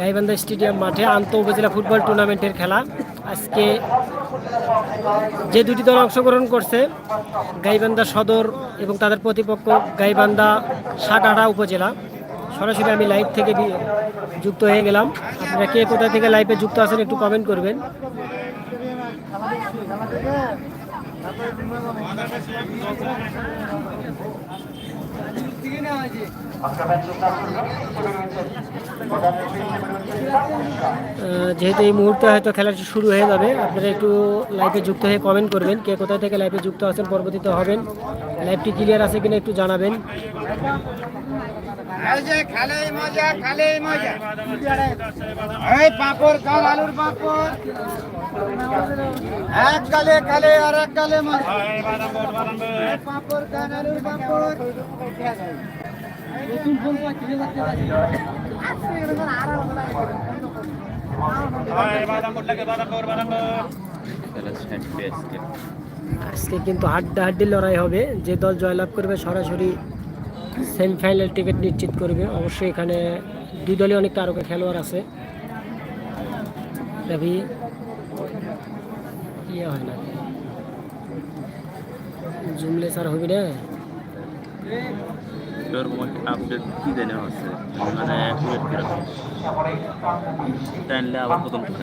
Gaibandha stadium মাঠে আন্তঃ উপজেলা ফুটবল টুর্নামেন্টের খেলা। আজকে যে দুটি দল অংশগ্রহণ করছে, গাইবান্ধা সদর এবং তাদের প্রতিপক্ষ গাইবান্ধা সাতআড়া উপজেলা। সরাসরি আমি লাইভ থেকে যুক্ত হয়ে গেলাম। আপনারা কে কোথা থেকে লাইভে যুক্ত আছেন একটু কমেন্ট করবেন। যেহেতু এই মুহূর্তে হয়তো খেলাটি শুরু হয়ে যাবে আপনারা একটু লাইভে যুক্ত হয়ে কমেন্ট করবেন কে কোথা থেকে লাইভে যুক্ত আছেন পরবর্তীতে হবেন। লাইভটি ক্লিয়ার আছে কিনা একটু জানাবেন। এই যে খালে মজা খালে মজা। এই পাপড় কাল আলুর পাপড়। এক গালে খালে আর এক গালে পাপড় কাল আলুর পাপড়। আজকে কিন্তু হাড্ডাহাড্ডি লড়াই হবে। যে দল জয়লাভ করবে সরাসরি সেমিফাইনাল টিকিট নিশ্চিত করবে। অবশ্যই এখানে দুই দলে অনেক তারকা খেলোয়াড় আছে। রবি ইয়ে হয় না। জুমলে স্যার হবি না? তোর আপডেট কি জানা আছে মানে অ্যাকুরেট কীরকম? টাইনলে আবার প্রথম থেকে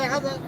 দেখা যায়